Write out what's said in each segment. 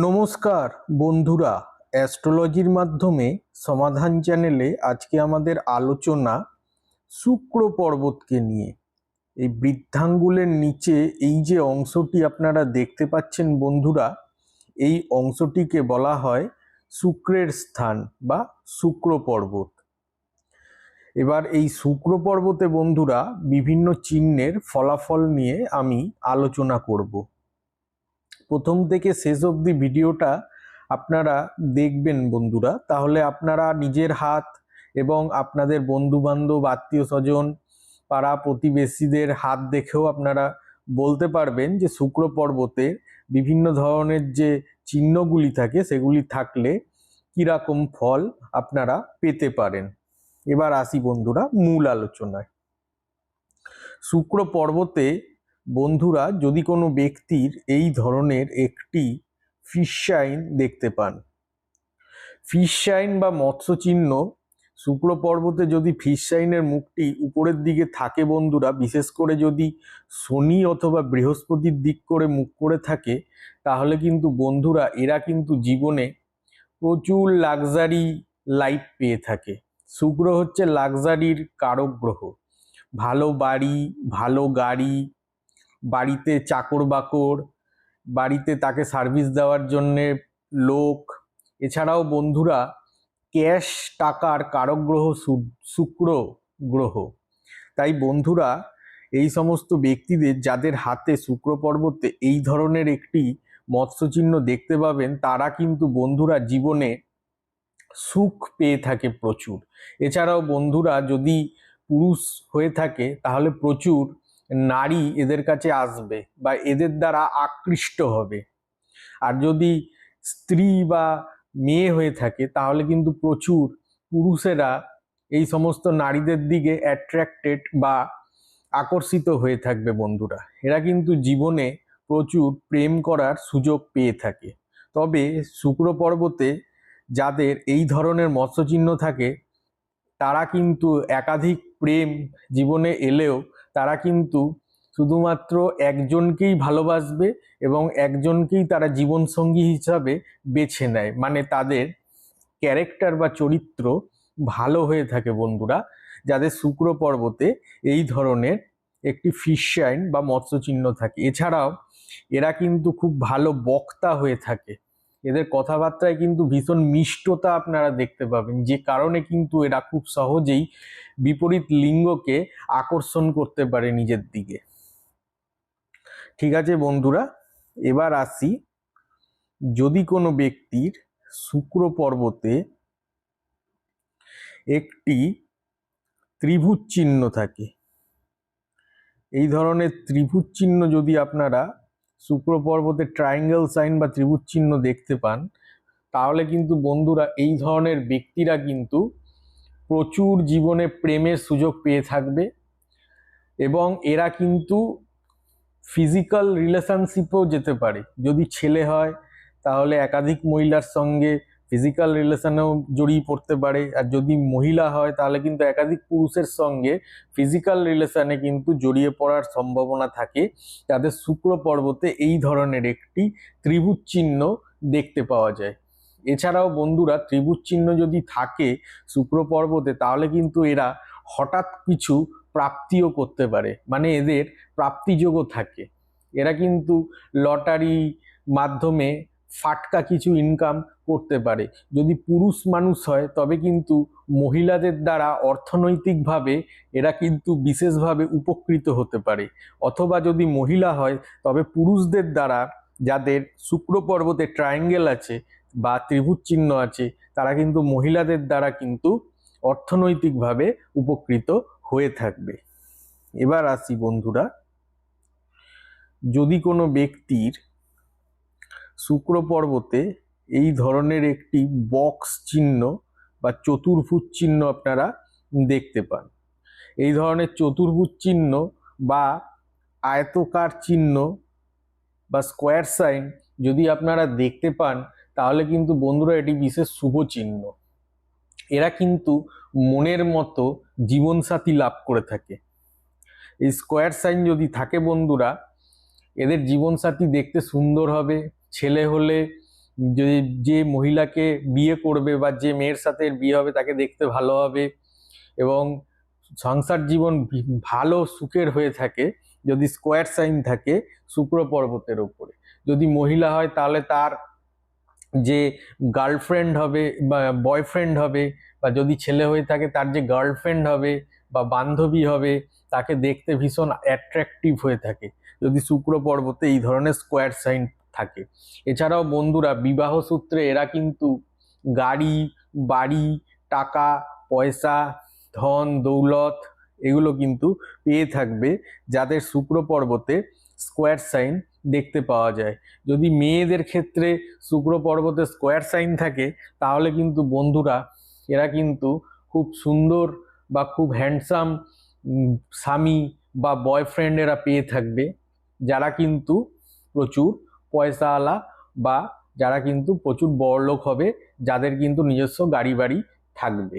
নমস্কার বন্ধুরা, অ্যাস্ট্রোলজির মাধ্যমে সমাধান চ্যানেলে আজকে আমাদের আলোচনা শুক্র পর্বতকে নিয়ে। এই বৃদ্ধাঙ্গুলের নিচে এই যে অংশটি আপনারা দেখতে পাচ্ছেন বন্ধুরা, এই অংশটিকে বলা হয় শুক্রের স্থান বা শুক্র পর্বত। এবার এই শুক্র পর্বতে বন্ধুরা, বিভিন্ন চিহ্নের ফলাফল নিয়ে আমি আলোচনা করব। প্রথম থেকে শেষ অবধি ভিডিওটা আপনারা দেখবেন বন্ধুরা। তাহলে আপনারা নিজের হাত এবং আপনাদের বন্ধু বান্ধব আত্মীয় স্বজন পাড়া প্রতিবেশীদের হাত দেখেও আপনারা বলতে পারবেন যে শুক্র পর্বতে বিভিন্ন ধরনের যে চিহ্নগুলি থাকে সেগুলি থাকলে কীরকম ফল আপনারা পেতে পারেন। এবার আসি বন্ধুরা মূল আলোচনায়। শুক্র পর্বতে বন্ধুরা, যদি কোনো ব্যক্তির এই ধরনের একটি ফিশ শাইন দেখতে পান ফিশ শাইন বা মৎস্য চিহ্ন শুক্র পর্বতে যদি ফিশ শাইনের মুখটি উপরের দিকে থাকে বন্ধুরা, বিশেষ করে যদি শনি অথবা বৃহস্পতির দিক করে মুখ করে থাকে, তাহলে কিন্তু বন্ধুরা, এরা কিন্তু জীবনে প্রচুর লাক্সারি লাইফ পেয়ে থাকে। শুক্র হচ্ছে লাক্সারির কারক গ্রহ। ভালো বাড়ি, ভালো গাড়ি বাড়িতে চাকর বাকর, বাড়িতে তাকে সার্ভিস দেওয়ার জন্যে লোক, এছাড়াও বন্ধুরা ক্যাশ টাকার কারক গ্রহ শুক্র গ্রহ। তাই বন্ধুরা, এই সমস্ত ব্যক্তিদের যাদের হাতে শুক্র পর্বতে এই ধরনের একটি মৎস্যচিহ্ন দেখতে পাবেন, তারা কিন্তু বন্ধুরা জীবনে সুখ পেয়ে থাকে প্রচুর। এছাড়াও বন্ধুরা যদি পুরুষ হয়ে থাকে, তাহলে প্রচুর নারী এদের কাছে আসবে বা এদের দ্বারা আকৃষ্ট হবে। আর যদি স্ত্রী বা মেয়ে হয়ে থাকে, তাহলে কিন্তু প্রচুর পুরুষেরা এই সমস্ত নারীদের দিকে অ্যাট্রাক্টেড বা আকর্ষিত হয়ে থাকবে বন্ধুরা। এরা কিন্তু জীবনে প্রচুর প্রেম করার সুযোগ পেয়ে থাকে। তবে শুক্র পর্বতে যাদের এই ধরনের মৎস্যচিহ্ন থাকে, তারা কিন্তু একাধিক প্রেম জীবনে এলেও তারা কিন্তু শুধুমাত্র একজনকেই ভালোবাসবে এবং একজনকেই তারা জীবনসঙ্গী হিসাবে বেছে নেয়। মানে তাদের ক্যারেক্টার বা চরিত্র ভালো হয়ে থাকে বন্ধুরা। যাদের শুক্র পর্বতে এই ধরনের একটি ফিশ শাইন বা মৎস্যচিহ্ন থাকে। এছাড়াও এরা কিন্তু খুব ভালো বক্তা হয়ে থাকে। এদের কথাবার্তায় কিন্তু ভীষণ মিষ্টতা আপনারা দেখতে পাবেন। যে কারণে কিন্তু এরা খুব সহজেই বিপরীত লিঙ্গকে আকর্ষণ করতে পারে নিজের দিকে। ঠিক আছে বন্ধুরা, এবার আসি, যদি কোনো ব্যক্তির শুক্র পর্বতে একটি ত্রিভুজ চিহ্ন থাকে, এই ধরনের ত্রিভুজ চিহ্ন যদি আপনারা শুক্র পর্বতে ট্রায়াঙ্গেল সাইন বা ত্রিভুজ চিহ্ন দেখতে পান, তাহলে কিন্তু বন্ধুরা এই ধরনের ব্যক্তিরা কিন্তু প্রচুর জীবনে প্রেমের সুযোগ পেয়ে থাকবে এবং এরা কিন্তু ফিজিক্যাল রিলেশনশিপেও যেতে পারে। যদি ছেলে হয়, তাহলে একাধিক মহিলার সঙ্গে ফিজিক্যাল রিলেশনেও জড়িয়ে পড়তে পারে। আর যদি মহিলা হয়, তাহলে কিন্তু একাধিক পুরুষের সঙ্গে ফিজিক্যাল রিলেশনে কিন্তু জড়িয়ে পড়ার সম্ভাবনা থাকে। তাদের শুক্র পর্বতে এই ধরনের একটি ত্রিভুজ চিহ্ন দেখতে পাওয়া যায়। এছাড়াও বন্ধুরা, ত্রিভুজ চিহ্ন যদি থাকে শুক্র পর্বতে তাহলে কিন্তু এরা হঠাৎ কিছু প্রাপ্তিও করতে পারে। মানে এদের প্রাপ্তিযোগও থাকে। এরা কিন্তু লটারি মাধ্যমে ফাটকা কিছু ইনকাম করতে পারে। যদি পুরুষ মানুষ হয়, তবে কিন্তু মহিলাদের দ্বারা অর্থনৈতিকভাবে এরা কিন্তু বিশেষভাবে উপকৃত হতে পারে। অথবা যদি মহিলা হয়, তবে পুরুষদের দ্বারা যাদের শুক্র পর্বতে ট্রায়াঙ্গেল আছে বা ত্রিভুজ চিহ্ন আছে, তারা কিন্তু মহিলাদের দ্বারা কিন্তু অর্থনৈতিকভাবে উপকৃত হয়ে থাকবে। এবার আসি বন্ধুরা, যদি কোনো ব্যক্তির শুক্র পর্বতে এই ধরনের একটি বক্স চিহ্ন বা চতুর্ভুজ চিহ্ন আপনারা দেখতে পান, এই ধরনের চতুর্ভুজ চিহ্ন বা আয়তকার চিহ্ন বা স্কোয়ার সাইন যদি আপনারা দেখতে পান তাহলে কিন্তু বন্ধুরা এটি বিশেষ শুভ চিহ্ন। এরা কিন্তু মনের মতো জীবনসাথী লাভ করে থাকে। এই স্কোয়ার সাইন যদি থাকে বন্ধুরা, এদের জীবনসাথী দেখতে সুন্দর হবে। ছেলে হলে যদি যে মহিলাকে বিয়ে করবে বা যে মেয়ের সাথে বিয়ে হবে তাকে দেখতে ভালো হবে এবং সংসার জীবন ভালো সুখের হয়ে থাকে। যদি স্কোয়ার সাইন থাকে শুক্র পর্বতের ওপরে যদি মহিলা হয় তাহলে তার যে গার্লফ্রেন্ড হবে বা বয়ফ্রেন্ড হবে বা যদি ছেলে হয়ে থাকে তার যে গার্লফ্রেন্ড হবে বা বান্ধবী হবে তাকে দেখতে ভীষণ অ্যাট্রাকটিভ হয়ে থাকে। যদি শুক্র পর্বতে এই ধরনের স্কোয়ার সাইন থাকে। এছাড়াও বন্ধুরা, বিবাহ সূত্রে এরা কিন্তু গাড়ি, বাড়ি, টাকা, পয়সা, ধন, দৌলত এগুলো কিন্তু পেয়ে থাকবে যাদের শুক্র পর্বতে স্কোয়ার সাইন দেখতে পাওয়া যায়। যদি মেয়েদের ক্ষেত্রে শুক্র পর্বতে স্কোয়ার সাইন থাকে, তাহলে কিন্তু বন্ধুরা, এরা কিন্তু খুব সুন্দর বা খুব হ্যান্ডসাম স্বামী বা বয়ফ্রেন্ড এরা পেয়ে থাকবে। যারা কিন্তু প্রচুর পয়সাওয়ালা বা যারা কিন্তু প্রচুর বড়লোক হবে, যাদের কিন্তু নিজস্ব গাড়ি বাড়ি থাকবে।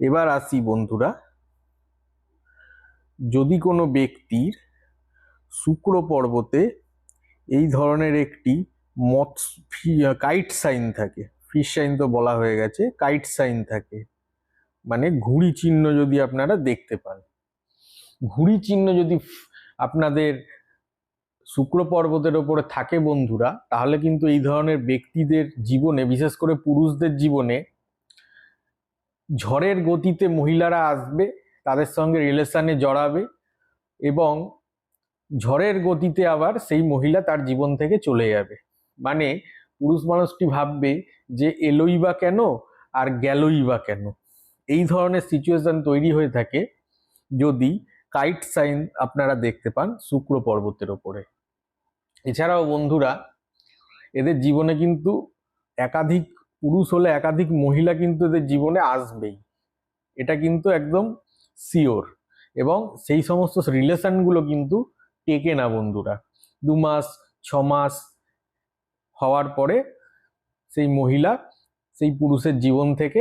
এবার আসি বন্ধুরা, যদি কোনো ব্যক্তির শুক্র পর্বতে এই ধরনের একটি মৎ কাইট সাইন থাকে। ফিশ সাইন তো বলা হয়ে গেছে কাইট সাইন থাকে। মানে ঘুড়ি চিহ্ন যদি আপনারা দেখতে পান। ঘুড়ি চিহ্ন যদি আপনাদের শুক্র পর্বতের ওপরে থাকে বন্ধুরা, তাহলে কিন্তু এই ধরনের ব্যক্তিদের জীবনে, বিশেষ করে পুরুষদের জীবনে, ঝড়ের গতিতে মহিলারা আসবে, তাদের সঙ্গে রিলেশনে জড়াবে এবং ঝড়ের গতিতে আবার সেই মহিলা তার জীবন থেকে চলে যাবে। মানে পুরুষ মানুষটি ভাববে যে এলোই বা কেন আর গেলই বা কেন। এই ধরনের সিচুয়েশন তৈরি হয়ে থাকে যদি কাইট সাইন আপনারা দেখতে পান শুক্র পর্বতের ওপরে। এছাড়াও বন্ধুরা, এদের জীবনে কিন্তু একাধিক পুরুষ হলে একাধিক মহিলা কিন্তু এদের জীবনে আসবেই। এটা কিন্তু একদম শিওর এবং সেই সমস্ত রিলেশনগুলো কিন্তু টেকে না বন্ধুরা। দু মাস, ছ মাস হওয়ার পরে সেই মহিলা সেই পুরুষের জীবন থেকে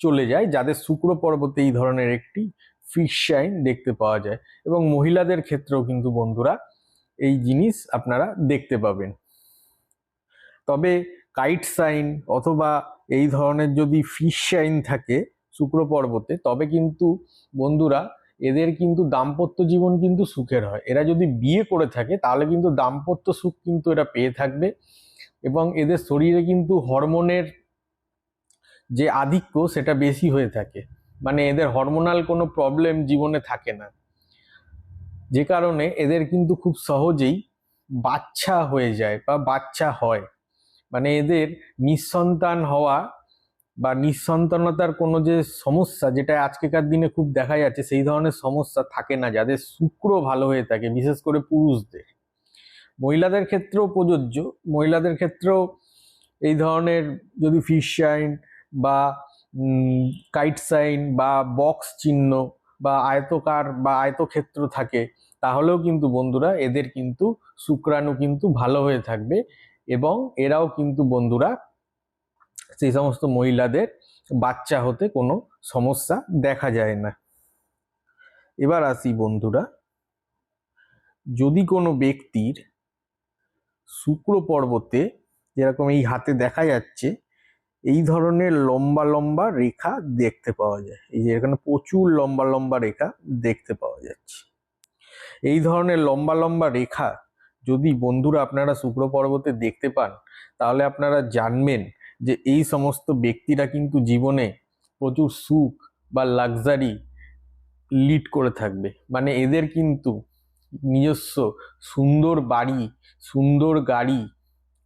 চলে যায়, যাদের শুক্র পর্বতে এই ধরনের একটি ফিশ শাইন দেখতে পাওয়া যায়। এবং মহিলাদের ক্ষেত্রেও কিন্তু বন্ধুরা এই জিনিস আপনারা দেখতে পাবেন। তবে কাইট সাইন অথবা এই ধরনের যদি ফিশ সাইন থাকে শুক্র পর্বতে, তবে কিন্তু বন্ধুরা এদের কিন্তু দাম্পত্য জীবন কিন্তু সুখের হয়। এরা যদি বিয়ে করে থাকে, তাহলে কিন্তু দাম্পত্য সুখ কিন্তু এরা পেয়ে থাকবে এবং এদের শরীরে কিন্তু হরমোনের যে আধিক্য, সেটা বেশি হয়ে থাকে। মানে এদের হরমোনাল কোনো প্রবলেম জীবনে থাকে না। যে কারণে এদের কিন্তু খুব সহজেই বাচ্চা হয়ে যায় বা বাচ্চা হয়। মানে এদের নিঃসন্তান হওয়া বা নিঃসন্তানতার কোনো যে সমস্যা, যেটা আজকেকার দিনে খুব দেখা যাচ্ছে, সেই ধরনের সমস্যা থাকে না, যাদের শুক্র ভালো হয়ে থাকে, বিশেষ করে পুরুষদের। মহিলাদের ক্ষেত্রেও প্রযোজ্য, মহিলাদের ক্ষেত্রেও এই ধরনের যদি ফিশ সাইন বা কাইট সাইন বা বক্স চিহ্ন বা আয়তকার বা আয়তক্ষেত্র থাকে, তাহলেও কিন্তু বন্ধুরা এদের কিন্তু শুক্রাণু কিন্তু ভালো হয়ে থাকবে এবং এরাও কিন্তু বন্ধুরা সেই সমস্ত মহিলাদের বাচ্চা হতে কোনো সমস্যা দেখা যায় না। এবার আসি বন্ধুরা, যদি কোনো ব্যক্তির শুক্র পর্বতে যেরকম এই হাতে দেখা যাচ্ছে, এই ধরনের লম্বা লম্বা রেখা দেখতে পাওয়া যায়। এই যে এখানে প্রচুর লম্বা লম্বা রেখা দেখতে পাওয়া যাচ্ছে। এই ধরনের লম্বা লম্বা রেখা যদি বন্ধুরা আপনারা শুক্র পর্বতে দেখতে পান, তাহলে আপনারা জানবেন যে এই সমস্ত ব্যক্তিরা কিন্তু জীবনে প্রচুর সুখ বা লাক্সারি লিড করে থাকবে। মানে এদের কিন্তু নিজস্ব সুন্দর বাড়ি, সুন্দর গাড়ি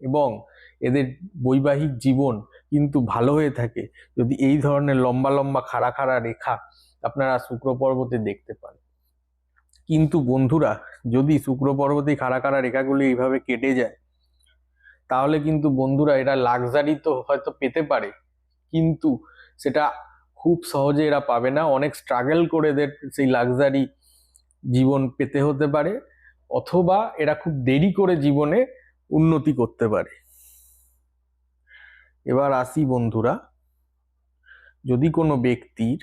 এবং এদের বৈবাহিক জীবন কিন্তু ভালো হয়ে থাকে। যদি এই ধরনের লম্বা লম্বা খাড়া খাড়া রেখা আপনারা শুক্র পর্বতে দেখতে পান। কিন্তু বন্ধুরা, যদি শুক্র পর্বতে খাড়া খাড়া রেখাগুলি এইভাবে কেটে যায় তাহলে কিন্তু বন্ধুরা এরা লাক্সারি তো হয়তো পেতে পারে, কিন্তু সেটা খুব সহজে এরা পাবে না। অনেক স্ট্রাগল করে এদের সেই লাক্সারি জীবন পেতে হতে পারে, অথবা এরা খুব দেরি করে জীবনে উন্নতি করতে পারে। এবার আসি বন্ধুরা, যদি কোনো ব্যক্তির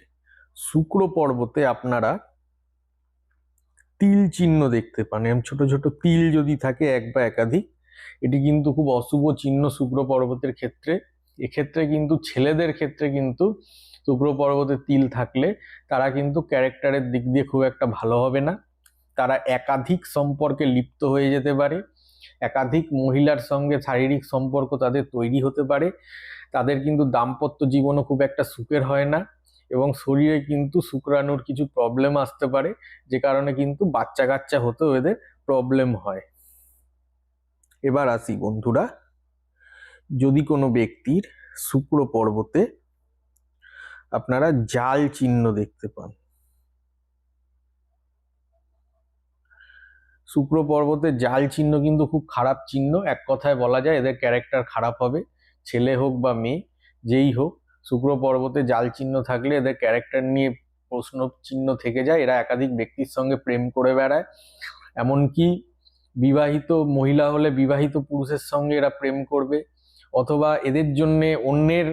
শুক্র পর্বতে আপনারা তিল চিহ্ন দেখতে পান এরকম ছোট ছোট তিল যদি থাকে এক বা একাধিক এটি কিন্তু খুব অশুভ চিহ্ন শুক্র পর্বতের ক্ষেত্রে। এক্ষেত্রে কিন্তু ছেলেদের ক্ষেত্রে কিন্তু শুক্র পর্বতে তিল থাকলে তারা কিন্তু ক্যারেক্টারের দিক দিয়ে খুব একটা ভালো হবে না। তারা একাধিক সম্পর্কে লিপ্ত হয়ে যেতে পারে। একাধিক মহিলার সঙ্গে শারীরিক সম্পর্ক তাদের তৈরি হতে পারে। তাদের কিন্তু দাম্পত্য জীবনও খুব একটা সুখের হয় না এবং শরীরে কিন্তু শুক্রাণুর কিছু প্রবলেম আসতে পারে, যে কারণে কিন্তু বাচ্চা কাচ্চা হতেও এদের প্রবলেম হয়। এবার আসি বন্ধুরা। যদি কোনো ব্যক্তির শুক্র পর্বতে আপনারা জাল চিহ্ন দেখতে পান, শুক্র পর্বতে জাল চিহ্ন কিন্তু খুব খারাপ চিহ্ন। এক কথায় বলা যায়, এদের ক্যারেক্টার খারাপ হবে। ছেলে হোক বা মেয়ে, যেই হোক, শুক্র পর্বতে জাল চিহ্ন থাকলে এদের ক্যারেক্টার নিয়ে প্রশ্ন চিহ্ন থেকে যায়। এরা একাধিক ব্যক্তির সঙ্গে প্রেম করে বেড়ায়। এমনকি বিবাহিত মহিলা হলে বিবাহিত পুরুষের সঙ্গে এরা প্রেম করবে, অথবা এদের জন্যে অন্যের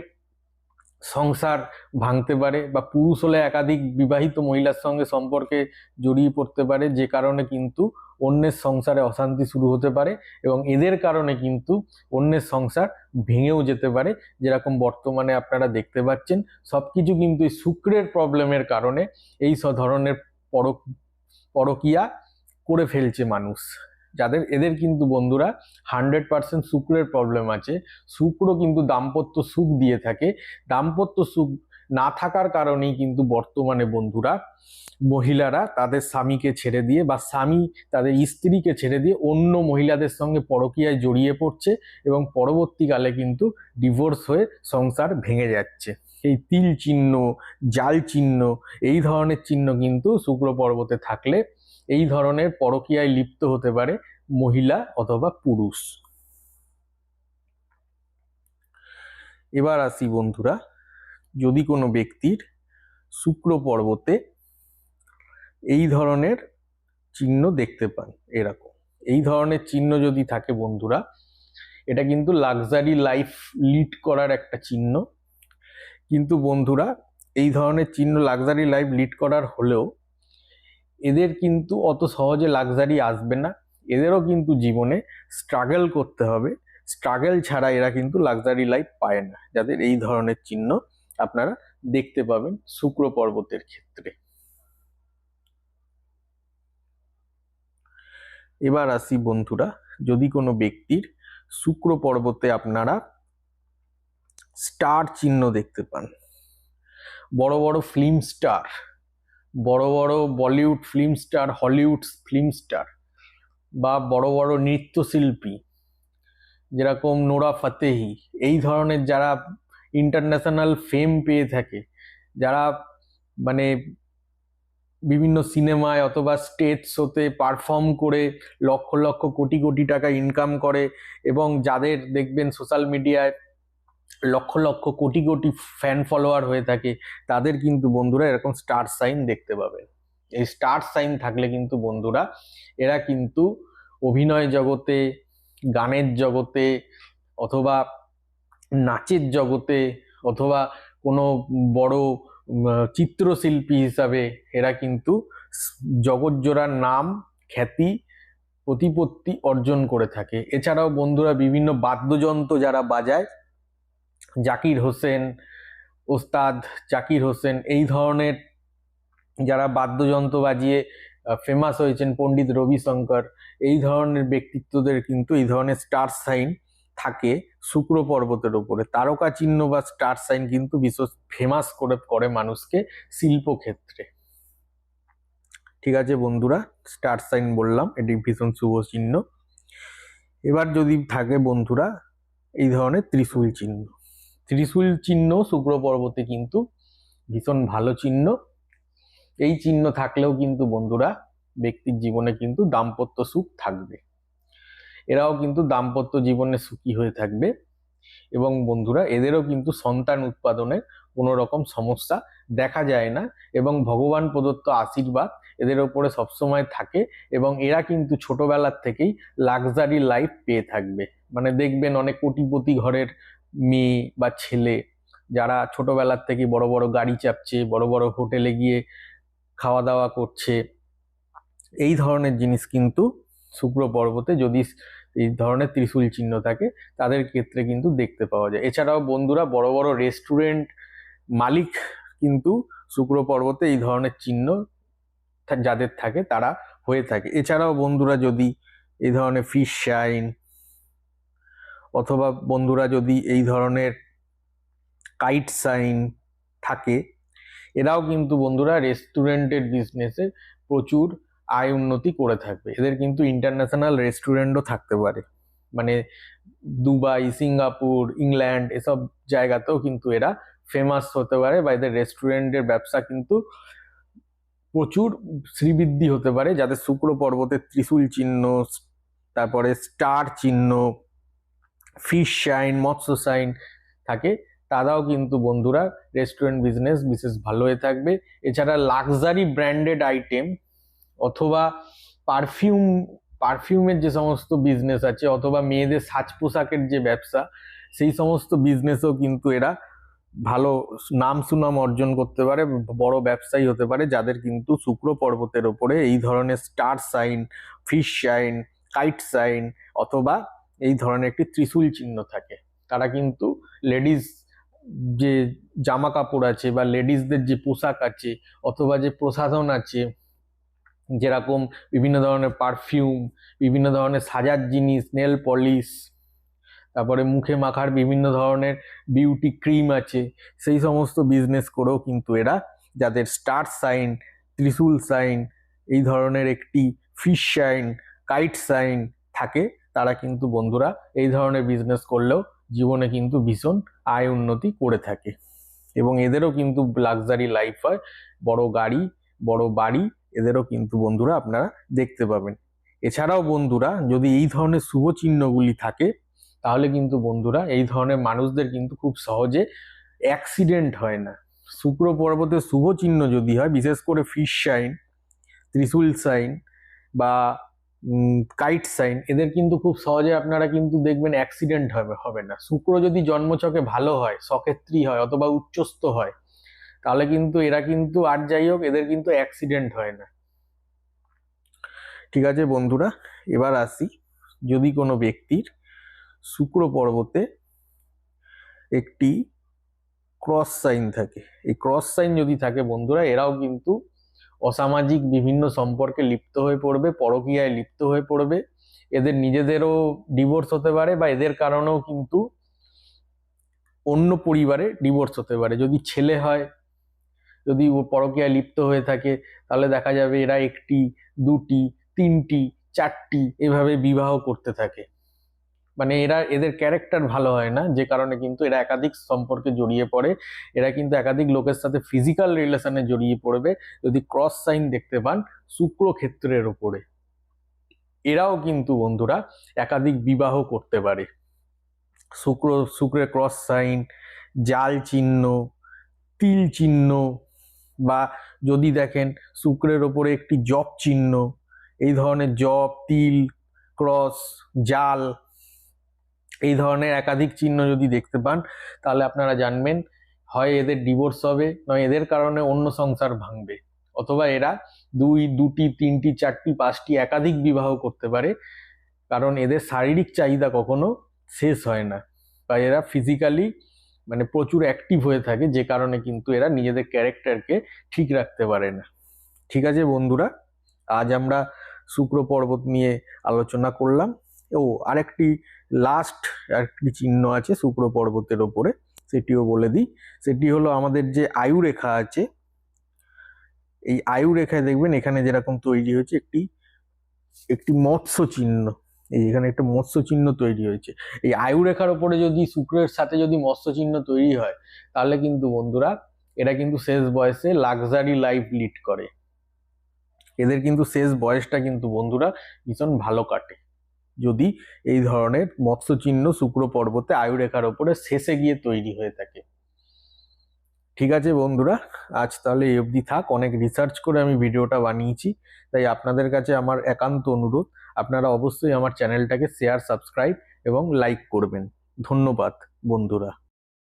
সংসার ভাঙতে পারে, বা পুরুষ হলে একাধিক বিবাহিত মহিলার সঙ্গে সম্পর্কে জড়িয়ে পড়তে পারে, যে কারণে কিন্তু অন্যের সংসারে অশান্তি শুরু হতে পারে, এবং এদের কারণে কিন্তু অন্যের সংসার ভেঙেও যেতে পারে, যেরকম বর্তমানে আপনারা দেখতে পাচ্ছেন। সব কিছু কিন্তু এই শুক্রের প্রবলেমের কারণে এই ধরনের পরক, পরকিয়া করে ফেলছে মানুষ। যাদের, এদের কিন্তু বন্ধুরা হান্ড্রেড পার্সেন্ট শুক্রের প্রবলেম আছে। শুক্র কিন্তু দাম্পত্য সুখ দিয়ে থাকে। দাম্পত্য সুখ না থাকার কারণেই কিন্তু বর্তমানে বন্ধুরা মহিলারা তাদের স্বামীকে ছেড়ে দিয়ে বা স্বামী তাদের স্ত্রীকে ছেড়ে দিয়ে অন্য মহিলাদের সঙ্গে পরকীয়ায় জড়িয়ে পড়ছে এবং পরবর্তীকালে কিন্তু ডিভোর্স হয়ে সংসার ভেঙে যাচ্ছে। এই তিল চিহ্ন, জাল চিহ্ন, এই ধরনের চিহ্ন কিন্তু শুক্র পর্বতে থাকলে এই ধরনের পরকীয়ায় লিপ্ত হতে পারে মহিলা অথবা পুরুষ। এবার আসি বন্ধুরা, যদি কোনো ব্যক্তির শুক্র পর্বতে এই ধরনের চিহ্ন দেখতে পান, এরকম। এই ধরনের চিহ্ন যদি থাকে বন্ধুরা, এটা কিন্তু লাক্সারি লাইফ লিড করার একটা চিহ্ন। কিন্তু বন্ধুরা, এই ধরনের চিহ্ন লাক্সারি লাইফ লিড করার হলেও এদের কিন্তু অত সহজে লাক্সারি আসবে না। এদেরও কিন্তু জীবনে স্ট্রাগল করতে হবে। স্ট্রাগল ছাড়া এরা কিন্তু লাক্সারি লাইফ পায় না। যাদের এই ধরনের চিহ্ন আপনারা দেখতে পাবেন শুক্র পর্বতের ক্ষেত্রে। এবার আসি বন্ধুরা, যদি কোনো ব্যক্তির শুক্র পর্বতে আপনারা স্টার চিহ্ন দেখতে পান, বড় বড় ফিল্ম স্টার বড় বড় Bollywood film star, Hollywood film star বা বড় বড় নৃত্যশিল্পী যেরকম নোরা ফাতেহি, এই ধরনের যারা ইন্টারন্যাশনাল ফেম পেয়ে থাকে, যারা মানে বিভিন্ন সিনেমায় অথবা স্টেজ শোতে পারফর্ম করে লক্ষ লক্ষ কোটি কোটি টাকা ইনকাম করে এবং যাদের দেখবেন সোশ্যাল মিডিয়ায় লক্ষ লক্ষ কোটি কোটি ফ্যান ফলোয়ার হয়ে থাকে, তাদের কিন্তু বন্ধুরা এরকম স্টার সাইন দেখতে পাবে। এই স্টার সাইন থাকলে কিন্তু বন্ধুরা, এরা কিন্তু অভিনয় জগতে, গানের জগতে, অথবা নাচের জগতে, অথবা কোনো বড় চিত্রশিল্পী হিসাবে এরা কিন্তু জগৎজোড়ার নাম, খ্যাতি, প্রতিপত্তি অর্জন করে থাকে। এছাড়াও বন্ধুরা বিভিন্ন বাদ্যযন্ত্র যারা বাজায় জাকির হোসেন, ওস্তাদ জাকির হোসেন, এই ধরনের যারা বাদ্যযন্ত্র বাজিয়ে ফেমাস হয়েছেন পণ্ডিত রবিশঙ্কর, এই ধরনের ব্যক্তিত্বদের কিন্তু এই ধরনের স্টার সাইন থাকে শুক্র পর্বতের ওপরে তারকা চিহ্ন বা স্টার সাইন কিন্তু বিশেষ ফেমাস করে করে মানুষকে শিল্পক্ষেত্রে। ঠিক আছে বন্ধুরা স্টার সাইন বললাম, এটি ভীষণ শুভ চিহ্ন। এবার যদি থাকে বন্ধুরা, এই ধরনের ত্রিশূল চিহ্ন। ত্রিশূল চিহ্ন শুক্র পর্বতে কিন্তু ভীষণ ভালো চিহ্ন। এই চিহ্ন থাকলেও কিন্তু বন্ধুরা ব্যক্তির জীবনে কিন্তু দাম্পত্য সুখ থাকবে। এরাও কিন্তু দাম্পত্য জীবনে সুখী হয়ে থাকবে এবং বন্ধুরা এদেরও কিন্তু সন্তান উৎপাদনে কোনো রকম সমস্যা দেখা যায় না এবং ভগবান প্রদত্ত আশীর্বাদ এদের ওপরে সবসময় থাকে এবং এরা কিন্তু ছোটবেলার থেকেই লাক্সারি লাইফ পেয়ে থাকবে। মানে দেখবেন অনেক কোটিপতি ঘরের মেয়ে বা ছেলে, যারা ছোটবেলার থেকে বড় বড় গাড়ি চাপছে, বড় বড় হোটেলে গিয়ে খাওয়া দাওয়া করছে, এই ধরনের জিনিস কিন্তু শুক্র পর্বতে যদি এই ধরনের ত্রিশূল চিহ্ন থাকে, তাদের ক্ষেত্রে কিন্তু দেখতে পাওয়া যায়। এছাড়াও বন্ধুরা, বড় বড় রেস্টুরেন্ট মালিক কিন্তু শুক্র পর্বতে এই ধরনের চিহ্ন যাদের থাকে, তারা হয়ে থাকে। এছাড়াও বন্ধুরা যদি এই ধরনের ফিশ, শাইন অথবা বন্ধুরা যদি এই ধরনের কাইট সাইন থাকে, এরাও কিন্তু বন্ধুরা রেস্টুরেন্টের বিজনেসে প্রচুর আয় উন্নতি করে থাকবে। এদের কিন্তু ইন্টারন্যাশনাল রেস্টুরেন্টও থাকতে পারে। মানে দুবাই, সিঙ্গাপুর, ইংল্যান্ড এসব জায়গাতেও কিন্তু এরা ফেমাস হতে পারে বা এদের রেস্টুরেন্টের ব্যবসা কিন্তু প্রচুর শ্রীবৃদ্ধি হতে পারে। যাদের শুক্র পর্বতের ত্রিশূল চিহ্ন, তারপরে স্টার চিহ্ন ফিশ শাইন মৎস্য সাইন থাকে, তারাও কিন্তু বন্ধুরা রেস্টুরেন্ট বিজনেস বিশেষ ভালো হয়ে থাকবে। এছাড়া লাক্সারি ব্র্যান্ডেড আইটেম অথবা পারফিউম পারফিউমের যে সমস্ত বিজনেস আছে, অথবা মেয়েদের সাজ পোশাকের যে ব্যবসা, সেই সমস্ত বিজনেসও কিন্তু এরা ভালো নাম সুনাম অর্জন করতে পারে, বড় ব্যবসায়ী হতে পারে, যাদের কিন্তু শুক্র পর্বতের ওপরে এই ধরনের star sign fish sign kite sign অথবা এই ধরনের একটি ত্রিশূল চিহ্ন থাকে। তারা কিন্তু লেডিস যে জামা কাপড় আছে বা লেডিসদের যে পোশাক আছে অথবা যে প্রসাধন আছে, যেরকম বিভিন্ন ধরনের পারফিউম বিভিন্ন ধরনের সাজার জিনিস নেল পলিশ তারপরে মুখে মাখার বিভিন্ন ধরনের বিউটি ক্রিম আছে, সেই সমস্ত বিজনেস করেও কিন্তু এরা যাদের স্টার সাইন ত্রিশূল সাইন এই ধরনের একটি ফিশ সাইন কাইট সাইন থাকে। তারা কিন্তু বন্ধুরা এই ধরনের বিজনেস করলেও জীবনে কিন্তু ভীষণ আয় উন্নতি করে থাকে। এবং এদেরও কিন্তু লাক্সারি লাইফ হয়, বড় গাড়ি, বড় বাড়ি, এদেরও কিন্তু বন্ধুরা আপনারা দেখতে পাবেন। এছাড়াও বন্ধুরা, যদি এই ধরনের শুভ চিহ্নগুলি থাকে, তাহলে কিন্তু বন্ধুরা এই ধরনের মানুষদের কিন্তু খুব সহজে অ্যাক্সিডেন্ট হয় না। শুক্র পর্বতের শুভ চিহ্ন যদি হয়, বিশেষ করে ফিশ সাইন ত্রিশূল সাইন বা কাইট সাইন এদের কিন্তু খুব সহজে আপনারা কিন্তু দেখবেন অ্যাক্সিডেন্ট হবে হবে না। শুক্র যদি জন্মছকে ভালো হয়, সক্ষেত্রী হয় অথবা উচ্চস্থ হয়, তাহলে কিন্তু এরা কিন্তু আর যাই হোক, এদের কিন্তু অ্যাক্সিডেন্ট হয় না। ঠিক আছে বন্ধুরা, এবার আসি যদি কোনো ব্যক্তির শুক্র পর্বতে একটি ক্রস সাইন থাকে। এই ক্রস সাইন যদি থাকে বন্ধুরা, এরাও কিন্তু অসামাজিক বিভিন্ন সম্পর্কে লিপ্ত হয়ে পড়বে, পরকীয়ায় লিপ্ত হয়ে পড়বে। এদের নিজেদেরও ডিভোর্স হতে পারে বা এদের কারণেও কিন্তু অন্য পরিবারে ডিভোর্স হতে পারে। যদি ছেলে হয়, যদি পরকীয়ায় লিপ্ত হয়ে থাকে, তাহলে দেখা যাবে এরা একটি, দুটি, তিনটি, চারটি এভাবে বিবাহ করতে থাকে। মানে এরা, এদের ক্যারেক্টার ভালো হয় না, যে কারণে কিন্তু এরা একাধিক সম্পর্কে জড়িয়ে পড়ে। এরা কিন্তু একাধিক লোকের সাথে ফিজিক্যাল রিলেশনে জড়িয়ে পড়বে। যদি ক্রস সাইন দেখতে পান, শুক্র ক্ষেত্রের ওপরে এরাও কিন্তু বন্ধুরা একাধিক বিবাহ করতে পারে। শুক্র, শুক্রের ক্রস সাইন জাল চিহ্ন, তিল চিহ্ন বা যদি দেখেন শুক্রের ওপরে একটি জপ চিহ্ন, এই ধরনের জপ, তিল ক্রস জাল এই ধরনের একাধিক চিহ্ন যদি দেখতে পান, তাহলে আপনারা জানবেন হয় এদের ডিভোর্স হবে, নয় এদের কারণে অন্য সংসার ভাঙবে। অথবা এরা দুই, দুটি, তিনটি, চারটি, পাঁচটি একাধিক বিবাহ করতে পারে, কারণ এদের শারীরিক চাহিদা কখনো শেষ হয় না। বা এরা ফিজিক্যালি মানে প্রচুর অ্যাক্টিভ হয়ে থাকে, যে কারণে কিন্তু এরা নিজেদের ক্যারেক্টারকে ঠিক রাখতে পারে না। ঠিক আছে বন্ধুরা, আজ আমরা শুক্র পর্বত নিয়ে আলোচনা করলাম। ও আরেকটি লাস্ট আরেকটি চিহ্ন আছে শুক্র পর্বতের ওপরে, সেটিও বলে দিই। সেটি হলো আমাদের যে আয়ু রেখা আছে, এই আয়ু রেখায় দেখবেন এখানে যেরকম তৈরি হয়েছে একটি একটি মৎস্য চিহ্ন। এই এখানে একটা মৎস্য চিহ্ন তৈরি হয়েছে। এই আয়ু রেখার ওপরে যদি শুক্রের সাথে যদি মৎস্য চিহ্ন তৈরি হয়, তাহলে কিন্তু বন্ধুরা এরা কিন্তু শেষ বয়সে লাক্সারি লাইফ লিড করে। এদের কিন্তু শেষ বয়সটা কিন্তু বন্ধুরা ভীষণ ভালো কাটে। যদি এই ধরনের মৎস্যচিহ্ন শুক্র পর্বতে আয়ুরেখার ওপরে শেষে গিয়ে তৈরি হয়ে থাকে। ঠিক আছে বন্ধুরা, আজ তাহলে এই অবধি থাক। অনেক রিসার্চ করে আমি ভিডিওটা বানিয়েছি, তাই আপনাদের কাছে আমার একান্ত অনুরোধ। আপনারা অবশ্যই আমার চ্যানেলটাকে শেয়ার সাবস্ক্রাইব এবং লাইক করবেন। ধন্যবাদ বন্ধুরা।